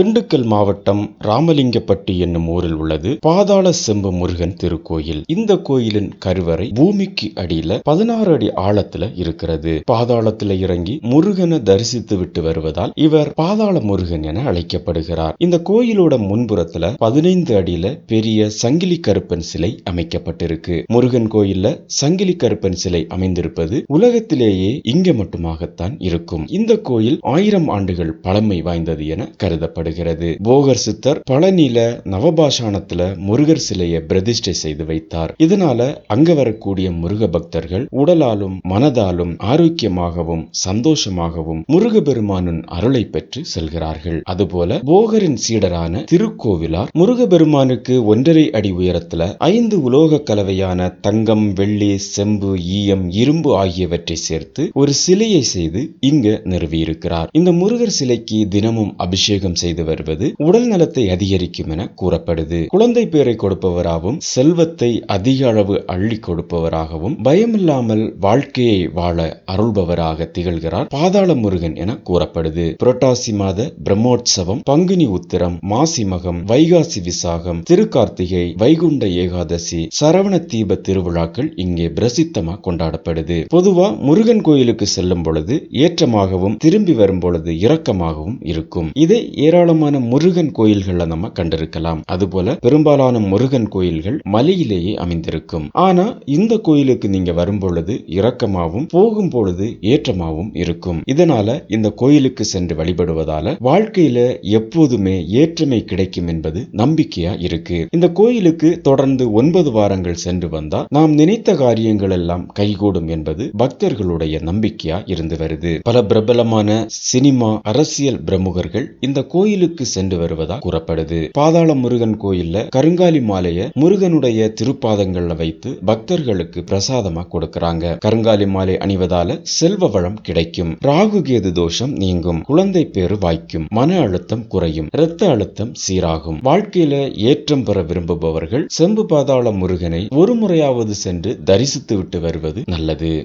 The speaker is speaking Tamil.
திண்டுக்கல் மாவட்டம் ராமலிங்கப்பட்டி என்னும் ஊரில் உள்ளது. பாதாள செம்பு முருகன் திருக்கோயில். இந்த கோயிலின் கருவறை பூமிக்கு அடியில பதினாறு அடி ஆழத்துல இருக்கிறது. பாதாளத்துல இறங்கி முருகனை தரிசித்து விட்டு வருவதால் இவர் பாதாள முருகன் என அழைக்கப்படுகிறார். இந்த கோயிலோட முன்புறத்துல பதினைந்து அடியில பெரிய சங்கிலி கருப்பன் சிலை அமைக்கப்பட்டிருக்கு. முருகன் கோயில்ல சங்கிலி கருப்பன் சிலை அமைந்திருப்பது உலகத்திலேயே இங்க மட்டுமாகத்தான் இருக்கும். இந்த கோயில் ஆயிரம் ஆண்டுகள் பழமை வாய்ந்தது என கருதப்படுகிறது. போகர் சித்தர் பழனியில நவபாஷாணத்துல முருகர் சிலையை பிரதிஷ்டை செய்து வைத்தார். இதனால அங்க வரக்கூடிய முருக பக்தர்கள் உடலாலும் மனதாலும் ஆரோக்கியமாகவும் சந்தோஷமாகவும் முருகபெருமானின் அருளை பெற்று செல்கிறார்கள். அதுபோல போகரின் சீடரான திருக்கோவிலார் முருகபெருமானுக்கு ஒன்றரை அடி உயரத்துல ஐந்து உலோக கலவையான தங்கம் வெள்ளி செம்பு ஈயம் இரும்பு ஆகியவற்றை சேர்த்து ஒரு சிலையை செய்து இங்க நிறுவியிருக்கிறார். இந்த முருகர் சிலைக்கு தினமும் அபிஷேகம் செய்து வருவது உடல் நலத்தை அதிகரிக்கும் என கூறப்படுது. குழந்தை பேரை கொடுப்பவராகவும் செல்வத்தை அதிக அளவு அள்ளி கொடுப்பவராகவும் பயமில்லாமல் வாழ்க்கையை வாழ அருள்பவராக திகழ்கிறார் பாதாள முருகன் என கூறப்படுது. புரட்டாசி மாத பிரம்மோற்சவம் பங்குனி உத்திரம் மாசி மகம் வைகாசி விசாகம் திருக்கார்த்திகை வைகுண்ட ஏகாதசி சரவண தீப திருவிழாக்கள் இங்கே பிரசித்தமாக கொண்டாடப்படுது. பொதுவா முருகன் கோயிலுக்கு செல்லும் பொழுது ஏற்றமாகவும் திரும்பி வரும் பொழுது இரக்கமாகவும் இருக்கும். இதை ஏராள ஏராளமான முருகன் கோயில்களை நம்ம கண்டிருக்கலாம். அதுபோல பெரும்பாலான முருகன் கோயில்கள் மலையிலேயே அமைந்திருக்கும். ஆனா இந்த கோயிலுக்கு நீங்க வரும் பொழுது இரக்கமாகவும் போகும் பொழுது ஏற்றமாகவும் இருக்கும். இதனால இந்த கோயிலுக்கு சென்று வழிபடுவதால வாழ்க்கையில எப்போதுமே ஏற்றமை கிடைக்கும் என்பது நம்பிக்கையா இருக்கு. இந்த கோயிலுக்கு தொடர்ந்து ஒன்பது வாரங்கள் சென்று வந்தா நாம் நினைத்த காரியங்கள் எல்லாம் கைகூடும் என்பது பக்தர்களுடைய நம்பிக்கையா இருந்து வருது. பல பிரபலமான சினிமா அரசியல் பிரமுகர்கள் இந்த கோயில் கோயிலுக்கு சென்று வருவதா கூறப்படுது. பாதாள முருகன் கோயில்ல கருங்காலி மாலைய முருகனுடைய திருப்பாதங்கள்ல வைத்து பக்தர்களுக்கு பிரசாதமா கொடுக்கறாங்க. கருங்காலி மாலை அணிவதால செல்வ வளம் கிடைக்கும். ராகு கேது தோஷம் நீங்கும். குழந்தை பேறு வாய்க்கும். மன அழுத்தம் குறையும். இரத்த அழுத்தம் சீராகும். வாழ்க்கையில ஏற்றம் பெற விரும்புபவர்கள் செம்பு பாதாள முருகனை ஒரு முறையாவது சென்று தரிசித்து விட்டு வருவது நல்லது.